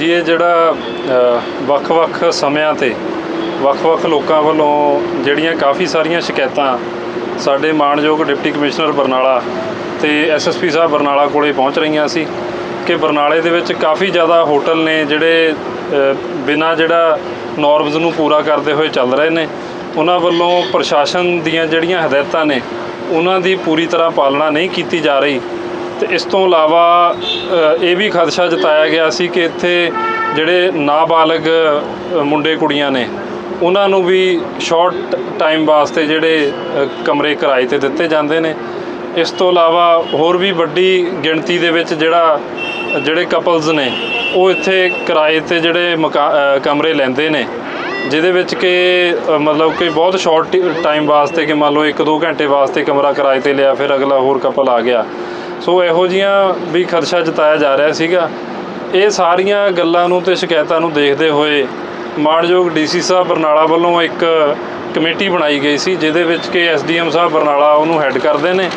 ਜੀ ਇਹ ਜਿਹੜਾ ਵੱਖ-ਵੱਖ ਸਮਿਆਂ ਤੇ ਵੱਖ-ਵੱਖ ਲੋਕਾਂ ਵੱਲੋਂ ਜਿਹੜੀਆਂ ਕਾਫੀ ਸਾਰੀਆਂ ਸ਼ਿਕਾਇਤਾਂ ਸਾਡੇ ਮਾਣਯੋਗ ਡਿਪਟੀ ਕਮਿਸ਼ਨਰ ਬਰਨਾਲਾ ਤੇ ਐਸਐਸਪੀ ਸਾਹਿਬ ਬਰਨਾਲਾ ਕੋਲੇ ਪਹੁੰਚ ਰਹੀਆਂ ਸੀ ਕਿ ਬਰਨਾਲੇ ਦੇ ਵਿੱਚ ਕਾਫੀ ਜ਼ਿਆਦਾ ਹੋਟਲ ਨੇ ਜਿਹੜੇ ਅ, ਬਿਨਾਂ ਜਿਹੜਾ ਨੋਰਮਸ ਨੂੰ ਪੂਰਾ ਕਰਦੇ ਹੋਏ ਚੱਲ ਰਹੇ ਨੇ। ਉਹਨਾਂ ਵੱਲੋਂ ਪ੍ਰਸ਼ਾਸਨ ਦੀਆਂ ਜਿਹੜੀਆਂ ਹਦਾਇਤਾਂ ਨੇ ਉਹਨਾਂ ਦੀ ਪੂਰੀ ਤਰ੍ਹਾਂ ਪਾਲਣਾ ਨਹੀਂ ਕੀਤੀ ਜਾ ਰਹੀ। ਤੇ ਇਸ ਤੋਂ ਇਲਾਵਾ ਇਹ ਵੀ ਖਦਸ਼ਾ ਜਤਾਇਆ ਗਿਆ ਸੀ ਕਿ ਇੱਥੇ ਜਿਹੜੇ ਨਾਬਾਲਗ ਮੁੰਡੇ ਕੁੜੀਆਂ ਨੇ, ਉਹਨਾਂ ਨੂੰ ਵੀ ਸ਼ਾਰਟ ਟਾਈਮ ਵਾਸਤੇ ਜਿਹੜੇ ਕਮਰੇ ਕਿਰਾਏ ਤੇ ਦਿੱਤੇ ਜਾਂਦੇ ਨੇ। ਇਸ ਤੋਂ ਇਲਾਵਾ ਹੋਰ ਵੀ ਵੱਡੀ ਗਿਣਤੀ ਦੇ ਵਿੱਚ ਜਿਹੜਾ, ਜਿਹੜੇ ਕਪਲਸ ਨੇ, ਉਹ ਇੱਥੇ ਕਿਰਾਏ ਤੇ ਜਿਹੜੇ ਮਕਾ- ਕਮਰੇ ਲੈਂਦੇ ਨੇ, ਜਿਹਦੇ ਵਿੱਚ ਕਿ ਮਤਲਬ ਕਿ ਬਹੁਤ ਸ਼ਾਰਟ ਟਾਈਮ ਵਾਸਤੇ ਕਿ ਮੰਨ ਲਓ 1-2 ਘੰਟੇ ਵਾਸਤੇ ਕਮਰਾ ਕਿਰਾਏ ਤੇ ਲਿਆ, ਫਿਰ ਅਗਲਾ ਹੋਰ ਕਪਲ ਆ ਗਿਆ। ਸੋ ਇਹੋ ਜੀਆਂ ਵੀ ਖਦਸ਼ਾ ਜਤਾਇਆ ਜਾ ਰਿਹਾ ਸੀਗਾ। ਇਹ ਸਾਰੀਆਂ ਗੱਲਾਂ ਨੂੰ ਤੇ ਸ਼ਿਕਾਇਤਾਂ ਨੂੰ ਦੇਖਦੇ ਹੋਏ ਮਾਣਯੋਗ ਡੀਸੀ ਸਾਹਿਬ ਬਰਨਾਲਾ ਵੱਲੋਂ ਇੱਕ ਕਮੇਟੀ ਬਣਾਈ ਗਈ ਸੀ, ਜਿਹਦੇ ਵਿੱਚ ਕਿ ਐਸਡੀਐਮ ਸਾਹਿਬ ਬਰਨਾਲਾ ਉਹਨੂੰ ਹੈੱਡ ਕਰਦੇ ਨੇ।